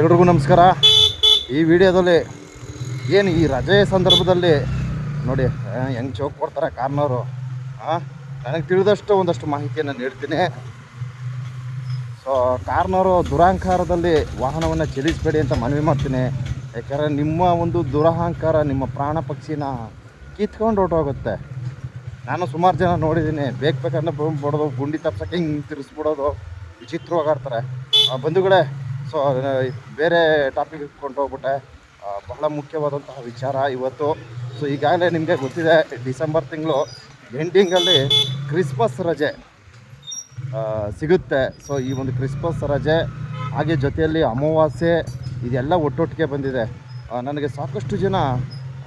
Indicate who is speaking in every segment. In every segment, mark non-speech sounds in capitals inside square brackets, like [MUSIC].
Speaker 1: ಎಲ್ರಿಗೂ ನಮಸ್ಕಾರ. ಈ ವಿಡಿಯೋದಲ್ಲಿ ಏನು ಈ ರಜೆ ಸಂದರ್ಭದಲ್ಲಿ ನೋಡಿ ಹೆಂಗೆ ಚೌಕ್ ಕೊಡ್ತಾರೆ ಕಾರ್ನವರು ಹಾಂ ನನಗೆ ತಿಳಿದಷ್ಟು ಒಂದಷ್ಟು ಮಾಹಿತಿಯನ್ನು ನೀಡ್ತೀನಿ. ಸೊ ಕಾರ್ನವರು ದುರಹಂಕಾರದಲ್ಲಿ ವಾಹನವನ್ನು ಚಲಿಸಬೇಡಿ ಅಂತ ಮನವಿ ಮಾಡ್ತೀನಿ. ಯಾಕಂದರೆ ನಿಮ್ಮ ಒಂದು ದುರಹಂಕಾರ ನಿಮ್ಮ ಪ್ರಾಣ ಪಕ್ಷಿನ ಕಿತ್ಕೊಂಡು ಹೊರಟೋಗುತ್ತೆ. ನಾನು ಸುಮಾರು ಜನ ನೋಡಿದ್ದೀನಿ ಬೇಕು ಬೇಕಂದ್ರೆ ಬಡೋದು, ಗುಂಡಿ ತಪ್ಸಕ್ಕೆ ಹಿಂಗೆ ತಿರ್ಸ್ಬಿಡೋದು ವಿಚಿತ್ರವಾಗಿ ಆಡ್ತಾರೆ. ಬಂಧುಗಳೇ ಸೊ ಬೇರೆ ಟಾಪಿಕ್ ಇಟ್ಕೊಂಡು ಹೋಗ್ಬಿಟ್ಟೆ ಬಹಳ ಮುಖ್ಯವಾದಂತಹ ವಿಚಾರ ಇವತ್ತು. ಸೊ ಈಗಾಗಲೇ ನಿಮಗೆ ಗೊತ್ತಿದೆ, ಡಿಸೆಂಬರ್ ತಿಂಗಳು ಎಂಡಿಂಗಲ್ಲಿ ಕ್ರಿಸ್ಮಸ್ ರಜೆ ಸಿಗುತ್ತೆ. ಸೊ ಈ ಒಂದು ಕ್ರಿಸ್ಮಸ್ ರಜೆ ಹಾಗೆ ಜೊತೆಯಲ್ಲಿ ಅಮಾವಾಸ್ಯೆ ಇದೆಲ್ಲ ಒಟ್ಟೊಟ್ಟಿಗೆ ಬಂದಿದೆ. ನನಗೆ ಸಾಕಷ್ಟು ಜನ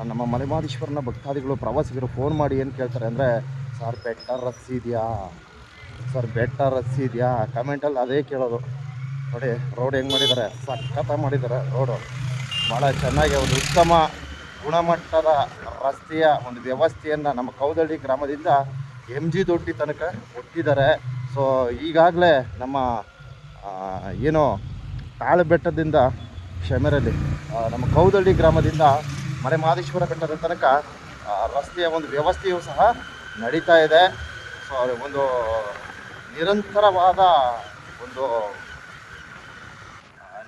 Speaker 1: ನಮ್ಮ ಮಲೆಮಾದೇಶ್ವರನ ಭಕ್ತಾದಿಗಳು, ಪ್ರವಾಸಿಗರು ಫೋನ್ ಮಾಡಿ ಏನು ಕೇಳ್ತಾರೆ ಅಂದರೆ, ಸರ್, ಬೆಟ್ಟ ರಸ್ಸಿದೆಯಾ ಸರ್, ಬೆಟ್ಟ ರಸ್ಸಿದೆಯಾ ಕಮೆಂಟಲ್ಲಿ ಅದೇ ಕೇಳೋದು. ನೋಡಿ ರೋಡ್ ಹೆಂಗೆ ಮಾಡಿದ್ದಾರೆ ಸಖತ್ತ ಮಾಡಿದ್ದಾರೆ ರೋಡು ಭಾಳ ಚೆನ್ನಾಗಿ ಒಂದು ಉತ್ತಮ ಗುಣಮಟ್ಟದ ರಸ್ತೆಯ ಒಂದು ವ್ಯವಸ್ಥೆಯನ್ನು ನಮ್ಮ ಕೌದಳ್ಳಿ ಗ್ರಾಮದಿಂದ ಎಂ ಜಿ ದೊಡ್ಡಿ ತನಕ ಕೊಟ್ಟಿದ್ದಾರೆ. ಸೊ ಈಗಾಗಲೇ ನಮ್ಮ ಏನು ತಾಳು ಬೆಟ್ಟದಿಂದ ಕ್ಷಮೆರಲ್ಲಿ ನಮ್ಮ ಕೌದಳ್ಳಿ ಗ್ರಾಮದಿಂದ ಮರೆ ಮಹದೇಶ್ವರ ಬೆಟ್ಟದ ತನಕ ರಸ್ತೆಯ ಒಂದು ವ್ಯವಸ್ಥೆಯೂ ಸಹ ನಡೀತಾ ಇದೆ. ಸೊ ಒಂದು ನಿರಂತರವಾದ ಒಂದು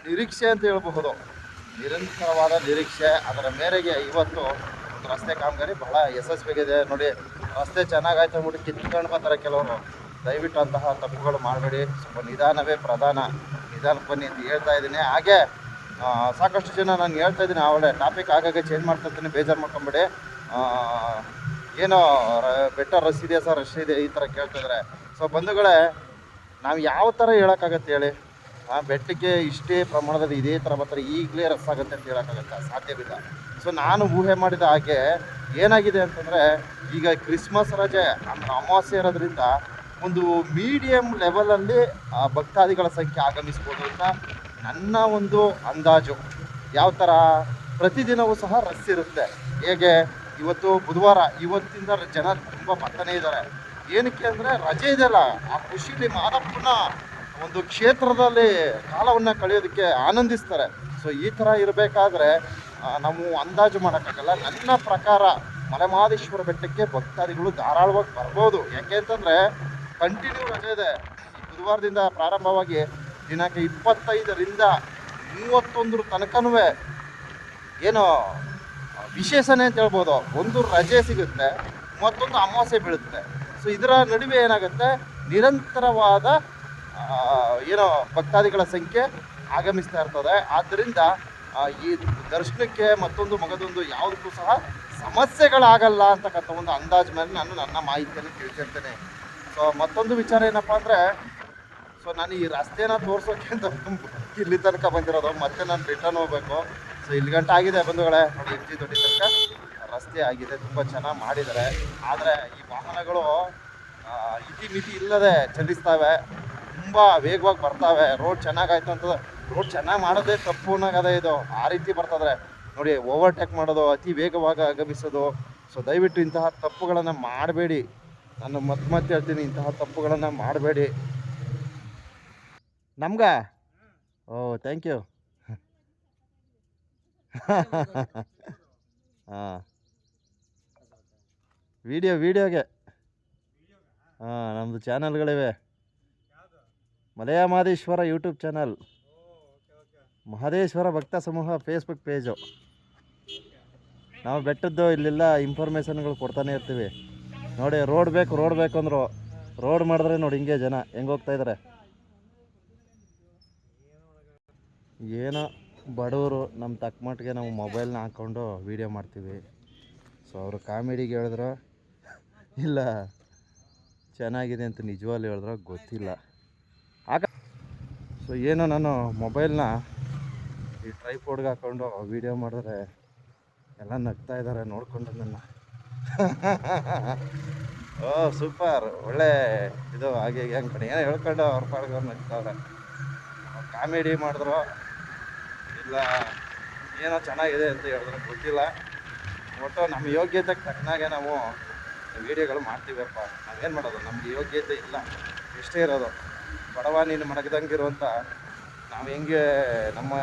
Speaker 1: ನಿರೀಕ್ಷೆ ಅಂತ ಹೇಳಬಹುದು. ನಿರಂತರವಾದ ನಿರೀಕ್ಷೆ. ಅದರ ಮೇರೆಗೆ ಇವತ್ತು ರಸ್ತೆ ಕಾಮಗಾರಿ ಬಹಳ ಯಶಸ್ವಿಯಾಗಿದೆ. ನೋಡಿ, ರಸ್ತೆ ಚೆನ್ನಾಗಾಯ್ತು ಅಂದ್ಬಿಟ್ಟು ಕಿತ್ಕೊಂಡು ಬರ್ತಾರೆ ಕೆಲವರು. ದಯವಿಟ್ಟು ಅಂತಹ ತಪ್ಪುಗಳು ಮಾಡಬೇಡಿ. ಸ್ವಲ್ಪ ನಿಧಾನವೇ ಪ್ರಧಾನ ನಿಧಾನ ಬನ್ನಿ ಅಂತ ಹೇಳ್ತಾ ಇದ್ದೀನಿ. ಹಾಗೆ ಸಾಕಷ್ಟು ಜನ ನಾನು ಹೇಳ್ತಾ ಇದ್ದೀನಿ ಅವಳೆ ಟಾಪಿಕ್ ಆಗಾಗ ಚೇಂಜ್ ಮಾಡ್ತಾ ಇರ್ತೀನಿ, ಬೇಜಾರು ಮಾಡ್ಕೊಂಬೇಡಿ. ಏನು ಬೆಟ್ಟ ರಶ್ ಇದೆಯಾ ಸರ್? ರಶ್ ಇದೆ, ಈ ಥರ ಕೇಳ್ತಿದ್ರೆ ಸೊ ಬಂಧುಗಳೇ, ನಾವು ಯಾವ ಥರ ಹೇಳೋಕ್ಕಾಗತ್ತೆ ಹೇಳಿ? ಆ ಬೆಟ್ಟಕ್ಕೆ ಇಷ್ಟೇ ಪ್ರಮಾಣದಲ್ಲಿ ಇದೇ ಥರ ಬರ್ತಾರೆ ಈಗಲೇ ರಸ್ ಆಗುತ್ತೆ ಅಂತ ಹೇಳೋಕ್ಕಾಗತ್ತೆ? ಸಾಧ್ಯವಿಲ್ಲ. ಸೊ ನಾನು ಊಹೆ ಮಾಡಿದ ಹಾಗೆ ಏನಾಗಿದೆ ಅಂತಂದರೆ, ಈಗ ಕ್ರಿಸ್ಮಸ್ ರಜೆ, ಅಂದರೆ ಅಮಾವಾಸ್ಯೆ ಇರೋದ್ರಿಂದ ಒಂದು ಮೀಡಿಯಂ ಲೆವೆಲಲ್ಲಿ ಆ, ಭಕ್ತಾದಿಗಳ ಸಂಖ್ಯೆ ಆಗಮಿಸ್ಬೋದು ಅಂತ ನನ್ನ ಒಂದು ಅಂದಾಜು. ಯಾವ ಥರ? ಪ್ರತಿದಿನವೂ ಸಹ ರಸ್ ಇರುತ್ತೆ. ಹೇಗೆ? ಇವತ್ತು ಬುಧವಾರ, ಇವತ್ತಿಂದ ಜನ ತುಂಬ ಬರ್ತಾನೆ ಇದ್ದಾರೆ. ಏನಕ್ಕೆ ಅಂದರೆ ರಜೆ ಇದೆಯಲ್ಲ ಆ ಖುಷಿಲಿ ಮಾದಪ್ಪನ ಒಂದು ಕ್ಷೇತ್ರದಲ್ಲಿ ಕಾಲವನ್ನು ಕಳೆಯೋದಕ್ಕೆ ಆನಂದಿಸ್ತಾರೆ. ಸೊ ಈ ಥರ ಇರಬೇಕಾದ್ರೆ ನಾವು ಅಂದಾಜು ಮಾಡೋಕ್ಕಾಗಲ್ಲ. ನನ್ನ ಪ್ರಕಾರ ಮಲೆಮಹದೇಶ್ವರ ಬೆಟ್ಟಕ್ಕೆ ಭಕ್ತಾದಿಗಳು ಧಾರಾಳವಾಗಿ ಬರ್ಬೋದು. ಯಾಕೆ ಅಂತಂದರೆ ಕಂಟಿನ್ಯೂ ರಜೆ ಇದೆ. ಬುಧವಾರದಿಂದ ಪ್ರಾರಂಭವಾಗಿ ದಿನಾಂಕ ಇಪ್ಪತ್ತೈದರಿಂದ ಮೂವತ್ತೊಂದರ ತನಕನೂ ಏನು ವಿಶೇಷನೇ ಅಂತ ಹೇಳ್ಬೋದು. ಒಂದು ರಜೆ ಸಿಗುತ್ತೆ, ಮತ್ತೊಂದು ಅಮಾವಾಸ್ಯೆ ಬೀಳುತ್ತೆ. ಸೊ ಇದರ ನಡುವೆ ಏನಾಗುತ್ತೆ? ನಿರಂತರವಾದ ಏನೋ ಭಕ್ತಾದಿಗಳ ಸಂಖ್ಯೆ ಆಗಮಿಸ್ತಾ ಇರ್ತದೆ. ಆದ್ದರಿಂದ ಈ ದರ್ಶನಕ್ಕೆ ಮತ್ತೊಂದು ಮಗದೊಂದು ಯಾವುದಕ್ಕೂ ಸಹ ಸಮಸ್ಯೆಗಳಾಗಲ್ಲ ಅಂತಕ್ಕಂಥ ಒಂದು ಅಂದಾಜು ಮೇಲೆ ನಾನು ನನ್ನ ಮಾಹಿತಿಯನ್ನು ತಿಳಿಸಿರ್ತೇನೆ ಸೊ ಮತ್ತೊಂದು ವಿಚಾರ ಏನಪ್ಪ ಅಂದರೆ ಸೊ ನಾನು ಈ ರಸ್ತೆನ ತೋರಿಸೋಕೆ ಅಂತ [LAUGHS] ಇಲ್ಲಿ ತನಕ ಬಂದಿರೋದು. ಮತ್ತೆ ನಾನು ರಿಟರ್ನ್ ಹೋಗಬೇಕು. ಸೊ ಇಲ್ಲಿ ಗಂಟೆ ಆಗಿದೆ ಬಂಧುಗಳೇ. ನೋಡಿ ಜಿ ದೊಡ್ಡ ತನಕ ರಸ್ತೆ ಆಗಿದೆ. ತುಂಬ ಚೆನ್ನಾಗಿ ಮಾಡಿದ್ದಾರೆ. ಆದರೆ ಈ ವಾಹನಗಳು ಇತಿ ಮಿತಿ ಇಲ್ಲದೆ ಚಲಿಸ್ತವೆ ತುಂಬ ವೇಗವಾಗಿ ಬರ್ತಾವೆ. ರೋಡ್ ಚೆನ್ನಾಗಾಯ್ತು ಅಂತ ರೋಡ್ ಚೆನ್ನಾಗಿ ಮಾಡೋದೇ ತಪ್ಪು ಅನ್ನೋಗದೆ ಇದು. ಆ ರೀತಿ ಬರ್ತದ್ರೆ ನೋಡಿ ಓವರ್ಟೇಕ್ ಮಾಡೋದು, ಅತಿ ವೇಗವಾಗಿ ಆಗಮಿಸೋದು. ಸೊ ದಯವಿಟ್ಟು ಇಂತಹ ತಪ್ಪುಗಳನ್ನು ಮಾಡಬೇಡಿ. ನಾನು ಮತ್ತೆ ಮತ್ತೆ ಹೇಳ್ತೀನಿ, ಇಂತಹ ತಪ್ಪುಗಳನ್ನು ಮಾಡಬೇಡಿ. ನಮ್ಗ? ಓ ಥ್ಯಾಂಕ್ ಯು ಹಾಂ. ವಿಡಿಯೋ ವಿಡಿಯೋಗೆ ಹಾಂ ನಮ್ಮದು ಚಾನಲ್ಗಳಿವೆ ಮಲಯ ಮಹದೇಶ್ವರ ಯೂಟ್ಯೂಬ್ ಚಾನಲ್. ಮಹದೇಶ್ವರ ಭಕ್ತ ಸಮೂಹ ಫೇಸ್ಬುಕ್ ಪೇಜು ನಾವು ಬೆಟ್ಟದ್ದು ಇಲ್ಲೆಲ್ಲ ಇನ್ಫಾರ್ಮೇಷನ್ಗಳು ಕೊಡ್ತಾನೆ ಇರ್ತೀವಿ. ನೋಡಿ ರೋಡ್ ಬೇಕು ರೋಡ್ ಬೇಕು ರೋಡ್ ಮಾಡಿದ್ರೆ ನೋಡಿ ಹಿಂಗೆ ಜನ. ಹೆಂಗೆ ಹೋಗ್ತಾ ಇದ್ದಾರೆ ಏನೋ ಬಡವರು ನಮ್ಮ ತಕ್ಕ ಮಟ್ಟಿಗೆ ನಾವು ಮೊಬೈಲ್ನ ಹಾಕ್ಕೊಂಡು ವೀಡಿಯೋ ಮಾಡ್ತೀವಿ. ಸೊ ಅವರು ಕಾಮಿಡಿಗೆ ಹೇಳಿದ್ರು. ಇಲ್ಲ, ಚೆನ್ನಾಗಿದೆ ಅಂತ ನಿಜವಾಗ್ಲೂ ಹೇಳಿದ್ರು, ಗೊತ್ತಿಲ್ಲ. ಸೊ ಏನೋ ನಾನು ಮೊಬೈಲ್ನ ಈ ಟ್ರೈಪೋಡ್ಗೆ ಹಾಕ್ಕೊಂಡು ವೀಡಿಯೋ ಮಾಡಿದ್ರೆ ಎಲ್ಲ ನಗ್ತಾ ಇದ್ದಾರೆ ನೋಡ್ಕೊಂಡು ನನ್ನ. [LAUGHS] ಓ ಸೂಪರ್ ಒಳ್ಳೆ ಇದು ಹಾಗೆ ಹೀಗೆ ಅಂದ್ಕೊಂಡು ಏನೋ ಹೇಳ್ಕೊಂಡು ಅವ್ರ ಪಾಡ್ಗೆ ಅವ್ರು ನಗ್ತಾವ್ರೆ. ಕಾಮಿಡಿ ಮಾಡಿದ್ರು ಇಲ್ಲ ಏನೋ ಚೆನ್ನಾಗಿದೆ ಅಂತ ಹೇಳಿದ್ರೆ ಗೊತ್ತಿಲ್ಲ. ಒಟ್ಟು ನಮ್ಮ ಯೋಗ್ಯತೆಗೆ ತಕ್ಕನಾಗೆ ನಾವು ವೀಡಿಯೋಗಳು ಮಾಡ್ತೀವಪ್ಪ. ನಾವೇನು ಮಾಡೋದು? ನಮಗೆ ಯೋಗ್ಯತೆ ಇಲ್ಲ. ಇಷ್ಟೇ ಇರೋದು. ಬಡವ ನೀನು ಮಡಗದಂಗಿರುವಂಥ ನಾವು ಹೆಂಗೆ ನಮ್ಮ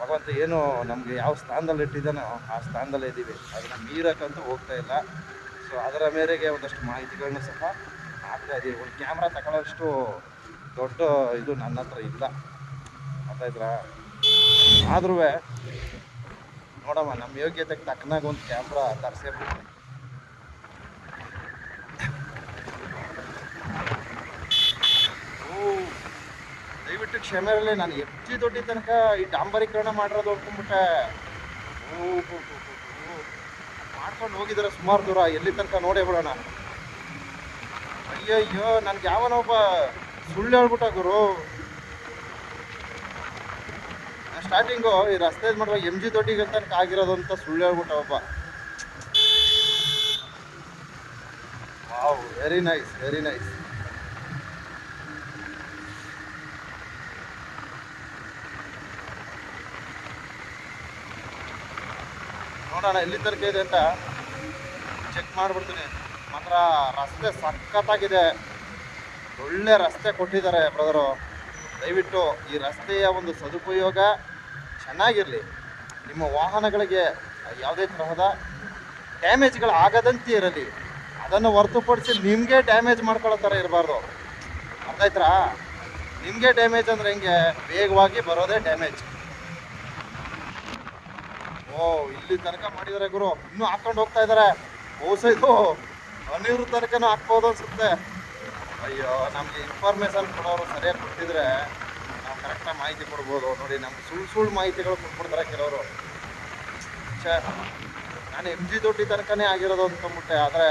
Speaker 1: ಭಗವಂತ ಏನು ನಮಗೆ ಯಾವ ಸ್ಥಾನದಲ್ಲಿ ಇಟ್ಟಿದ್ದಾನೋ ಆ ಸ್ಥಾನದಲ್ಲೇ ಇದ್ದೀವಿ. ಅದನ್ನು ಮೀರಕ್ಕಂತೂ ಹೋಗ್ತಾ ಇಲ್ಲ. ಸೊ ಅದರ ಮೇರೆಗೆ ಒಂದಷ್ಟು ಮಾಹಿತಿಗಳನ್ನ ಸಹ ಆಗ್ತಾ ಇದ್ದೀವಿ ಒಂದು ಕ್ಯಾಮ್ರಾ ತಗೊಳ್ಳೋಷ್ಟು ದೊಡ್ಡ ಇದು ನನ್ನ ಹತ್ರ ಇಲ್ಲ. ಇದ್ರ ಆದ್ರೂ ನೋಡಮ್ಮ, ನಮ್ಮ ಯೋಗ್ಯತೆಗೆ ತಕ್ಕನಾಗ ಒಂದು ಕ್ಯಾಮ್ರಾ ತರಿಸೇ ಬಿಡ್ತೀನಿ ಓ ದಯವಿಟ್ಟು ಕ್ಷಮೆ ಇರಲಿ, ನಾನು ಹೆಚ್ಚು ದೊಡ್ಡ ತನಕ ಈ ಡಾಂಬರೀಕರಣ ಮಾಡಿರೋದು ಹೋಗ್ಕೊಂಡ್ಬಿಟ್ಟೆ. ಮಾಡ್ಕೊಂಡು ಹೋಗಿದ್ದಾರೆ ಸುಮಾರು ದೂರ, ಎಲ್ಲಿ ತನಕ ನೋಡೇ ಬಿಡೋಣ. ಅಯ್ಯಯ್ಯೋ, ನನ್ಗೆ ಯಾವನೊಬ್ಬ ಸುಳ್ಳು ಹೇಳ್ಬಿಟ್ಟ ಗುರು. ಸ್ಟಾರ್ಟಿಂಗು ಈ ರಸ್ತೆ ಮಾಡುವಾಗ ಎಂ ಜಿ ದೊಡ್ಡಿಗೆ ತನಕ ಆಗಿರೋದು ಅಂತ ಸುಳ್ಳು ಹೇಳ್ಬಿಟ್ಟ ಒಬ್ಬ. ವೆರಿ ನೈಸ್ ವೆರಿ ನೈಸ್ ನೋಡೋಣ ಎಲ್ಲಿ ತನಕ ಇದೆ ಅಂತ ಚೆಕ್ ಮಾಡ್ಬಿಡ್ತೀನಿ. ಮಾತ್ರ ರಸ್ತೆ ಸಖತ್ತಾಗಿದೆ. ಒಳ್ಳೆ ರಸ್ತೆ ಕೊಟ್ಟಿದ್ದಾರೆ ಬ್ರದರು. ದಯವಿಟ್ಟು ಈ ರಸ್ತೆಯ ಒಂದು ಸದುಪಯೋಗ ಚೆನ್ನಾಗಿರಲಿ. ನಿಮ್ಮ ವಾಹನಗಳಿಗೆ ಯಾವುದೇ ತರಹದ ಡ್ಯಾಮೇಜ್ಗಳು ಆಗದಂತೆ ಇರಲಿ. ಅದನ್ನು ಹೊರತುಪಡಿಸಿ ನಿಮಗೆ ಡ್ಯಾಮೇಜ್ ಮಾಡ್ಕೊಳ್ಳೋ ಥರ ಇರಬಾರ್ದು. ಅರ್ಥ ನಿಮಗೆ ಡ್ಯಾಮೇಜ್ ಅಂದರೆ ಹೆಂಗೆ? ವೇಗವಾಗಿ ಬರೋದೇ ಡ್ಯಾಮೇಜ್ ಓ, ಇಲ್ಲಿ ತನಕ ಮಾಡಿದ್ದಾರೆ ಗುರು. ಇನ್ನೂ ಹಾಕೊಂಡು ಹೋಗ್ತಾ ಇದ್ದಾರೆ. ಬಹುಶಃ ಇದು ಹನ್ನೀರು ತನಕನೂ ಹಾಕ್ಬೋದು ಅನ್ಸುತ್ತೆ. ಅಯ್ಯೋ, ನಮಗೆ ಇನ್ಫಾರ್ಮೇಶನ್ ಕೊಡೋರು ಸರಿಯಾಗಿ ಕೊಟ್ಟಿದ್ರೆ ನಾವು ಕರೆಕ್ಟಾಗಿ ಮಾಹಿತಿ ಕೊಡ್ಬೋದು. ನೋಡಿ, ನಮ್ಗೆ ಸುಳ್ಳು ಸುಳ್ಳು ಮಾಹಿತಿಗಳು ಕೊಟ್ಬಿಡ್ತಾರೆ ಕೆಲವರು. ಛೇ, ನಾನು ಎಂ ಜಿ ದೊಡ್ಡಿ ತನಕನೇ ಆಗಿರೋದು ಅಂದ್ಕೊಂಬಿಟ್ಟೆ ಆದರೆ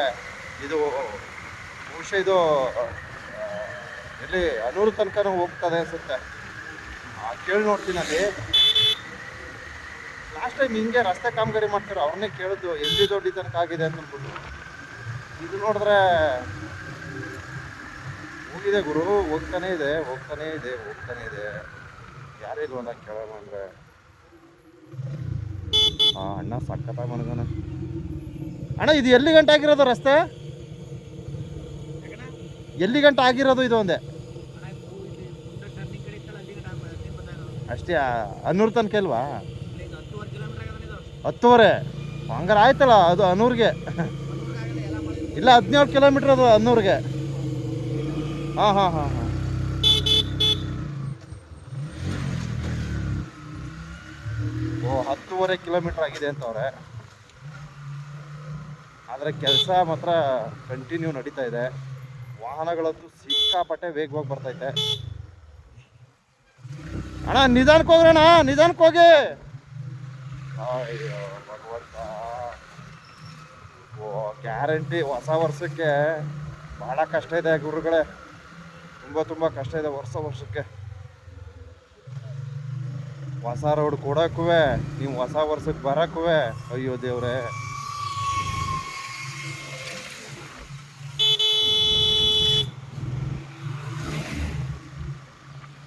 Speaker 1: ಇದು ಬಹುಶಃ ಇದು ಎಲ್ಲಿ ಅನೂರು ತನಕನೂ ಹೋಗ್ತದೆ ಅನ್ಸುತ್ತೆ. ಕೇಳಿ ನೋಡ್ತೀನಿ ಅಲ್ಲಿ. ಲಾಸ್ಟ್ ಟೈಮ್ ಹಿಂಗೆ ರಸ್ತೆ ಕಾಮಗಾರಿ ಮಾಡ್ತಾರೆ ಅವ್ರನ್ನೇ ಕೇಳಿದ್ದು ಎಲ್ಲಿ ದೊಡ್ಡ ತನಕ ಆಗಿದೆ ಅಂತ ಅಂದ್ಬಿಟ್ಟು. ಇದು ನೋಡಿದ್ರೆ ಹೋಗಿದೆ ಗುರು, ಹೋಗ್ತಾನೆ ಇದೆ ಹೋಗ್ತಾನೆ ಇದೆ ಹೋಗ್ತಾನೆ ಇದೆ. ಯಾರಿಲ್ವಲ್ಲ ಕೇಳೋಣ ಅಂದ್ರೆ. ಹಾಂ ಅಣ್ಣ ಸಕ್ಕತ್ತಾಗಿ ಮನಗನ ಅಣ್ಣ, ಇದು ಎಲ್ಲಿ ಗಂಟೆ ಆಗಿರೋದು ರಸ್ತೆ? ಎಲ್ಲಿ ಗಂಟೆ ಆಗಿರೋದು ಇದು ಒಂದೇ? ಅಷ್ಟೇ ಹನ್ನೂರು ತನಕ ಇಲ್ವಾ? ಹತ್ತುವರೆ. ಹಂಗಾರೆ ಆಯ್ತಲ್ಲ, ಅದು ಹನ್ನೂರಿಗೆ. ಇಲ್ಲ, ಹದಿನೇಳು ಕಿಲೋಮೀಟ್ರ್ ಅದು ಹನ್ನೂರಿಗೆ. ಹಾಂ ಹಾಂ ಹಾಂ ಹಾಂ. ಓ, ಹತ್ತುವರೆ ಕಿಲೋಮೀಟ್ರ್ ಆಗಿದೆ ಅಂತವ್ರೆ. ಆದರೆ ಕೆಲಸ ಮಾತ್ರ ಕಂಟಿನ್ಯೂ ನಡೀತಾ ಇದೆ. ವಾಹನಗಳಂತೂ ಸಿಕ್ಕಾಪಟ್ಟೆ ವೇಗವಾಗಿ ಬರ್ತೈತೆ. ಅಣ್ಣ, ನಿಧಾನಕ್ಕೆ ಹೋಗ್ರಣ್ಣ ನಿಧಾನಕ್ಕೆ ಹೋಗಿ. ಅಯ್ಯೋ ಭಗವಂತ ಓ ಗ್ಯಾರಂಟಿ ಹೊಸ ವರ್ಷಕ್ಕೆ ಭಾಳ ಕಷ್ಟ ಇದೆ ಗುರುಗಳೇ. ತುಂಬ ತುಂಬ ಕಷ್ಟ ಇದೆ ವರ್ಷ ವರ್ಷಕ್ಕೆ. ಹೊಸ ರೋಡ್ ಕೊಡಕುವೆ ನೀವು ಹೊಸ ವರ್ಷಕ್ಕೆ ಬರಕುವೆ ಅಯ್ಯೋ ದೇವ್ರೆ.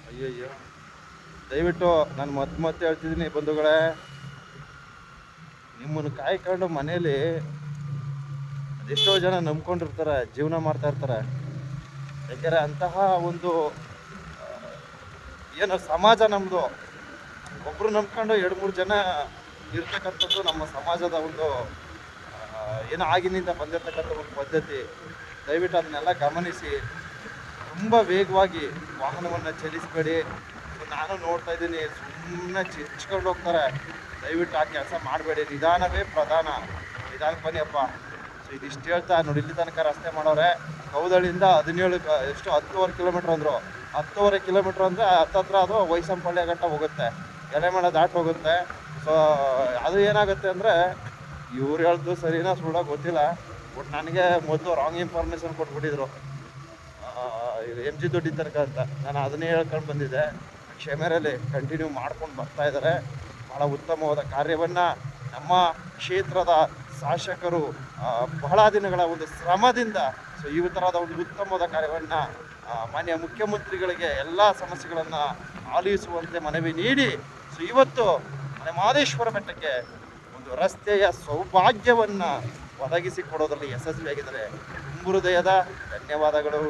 Speaker 1: ಅಯ್ಯಯ್ಯೋ. ದಯವಿಟ್ಟು ನಾನು ಮತ್ತೆ ಮತ್ತೆ ಹೇಳ್ತಿದ್ದೀನಿ ಬಂಧುಗಳೇ. ನಿಮ್ಮನ್ನು ಕಾಯ್ಕೊಂಡು ಮನೇಲಿ ಅದೆಷ್ಟೋ ಜನ ನಂಬ್ಕೊಂಡಿರ್ತಾರೆ, ಜೀವನ ಮಾಡ್ತಾ ಇರ್ತಾರೆ. ಯಾಕೆಂದರೆ ಅಂತಹ ಒಂದು, ಏನು ಸಮಾಜ ನಮ್ಮದು ಒಬ್ಬರು ನಂಬ್ಕೊಂಡು ಎರಡು ಮೂರು ಜನ ಇರ್ತಕ್ಕಂಥದ್ದು ನಮ್ಮ ಸಮಾಜದ ಒಂದು ಏನು ಆಗಿನಿಂದ ಬಂದಿರತಕ್ಕಂಥ ಒಂದು ಪದ್ಧತಿ. ದಯವಿಟ್ಟು ಅದನ್ನೆಲ್ಲ ಗಮನಿಸಿ. ತುಂಬ ವೇಗವಾಗಿ ವಾಹನವನ್ನು ಚಲಿಸಬೇಡಿ. ನಾನು ನೋಡ್ತಾ ಇದ್ದೀನಿ ಚಿಚ್ಕೊಂಡು ಹೋಗ್ತಾರೆ. ದಯವಿಟ್ಟು ಆ ಕೆಲಸ ಮಾಡಬೇಡಿ. ನಿಧಾನವೇ ಪ್ರಧಾನ. ನಿಧಾನಕ್ಕೆ ಬನ್ನಿ ಅಪ್ಪ. ಸೊ ಇದಿಷ್ಟು ಹೇಳ್ತಾ ನೋಡಿ, ಇಲ್ಲಿ ತನಕ ರಸ್ತೆ ಮಾಡೋರೆ. ಕೌದಳಿಯಿಂದ ಹದಿನೇಳು ಎಷ್ಟು? ಹತ್ತುವರೆ ಕಿಲೋಮೀಟ್ರ್ ಅಂದರು. ಹತ್ತುವರೆ ಕಿಲೋಮೀಟ್ರ್ ಅಂದರೆ ಹತ್ತತ್ರ ಅದು ವೈಸಂಪಳ್ಳಿ ಘಟ್ಟ ಹೋಗುತ್ತೆ. ಎಲೆಮಳ ದಾಟ್ ಹೋಗುತ್ತೆ. ಸೊ, ಅದು ಏನಾಗುತ್ತೆ ಅಂದರೆ, ಇವ್ರು ಹೇಳ್ದು ಸರಿನಾ ಸುಳ್ಳ ಗೊತ್ತಿಲ್ಲ. ಬಟ್ ನನಗೆ ಮೊದಲು ರಾಂಗ್ ಇನ್ಫಾರ್ಮೇಷನ್ ಕೊಟ್ಬಿಟ್ಟಿದ್ರು. ಎಂ ಜಿ ದುಡ್ಡಿನ ತನಕ ಅಂತ. ನಾನು ಅದನ್ನೇ ಹೇಳ್ಕೊಂಡು ಬಂದಿದ್ದೆ. ಕ್ಷಮೆರಲ್ಲಿ ಕಂಟಿನ್ಯೂ ಮಾಡ್ಕೊಂಡು ಬರ್ತಾ ಇದ್ದಾರೆ. ಬಹಳ ಉತ್ತಮವಾದ ಕಾರ್ಯವನ್ನು ನಮ್ಮ ಕ್ಷೇತ್ರದ ಶಾಸಕರು ಬಹಳ ದಿನಗಳ ಒಂದು ಶ್ರಮದಿಂದ ಸೊ, ಈ ಥರದ ಒಂದು ಉತ್ತಮವಾದ ಕಾರ್ಯವನ್ನು ಮಾನ್ಯ ಮುಖ್ಯಮಂತ್ರಿಗಳಿಗೆ ಎಲ್ಲ ಸಮಸ್ಯೆಗಳನ್ನು ಆಲಿಸುವಂತೆ ಮನವಿ ನೀಡಿ, ಸೊ, ಇವತ್ತು ಮನೆ ಮಹದೇಶ್ವರ ಬೆಟ್ಟಕ್ಕೆ ಒಂದು ರಸ್ತೆಯ ಸೌಭಾಗ್ಯವನ್ನು ಒದಗಿಸಿಕೊಡೋದ್ರಲ್ಲಿ ಯಶಸ್ವಿಯಾಗಿದ್ದಾರೆ. ಹೃದಯದ ಧನ್ಯವಾದಗಳು.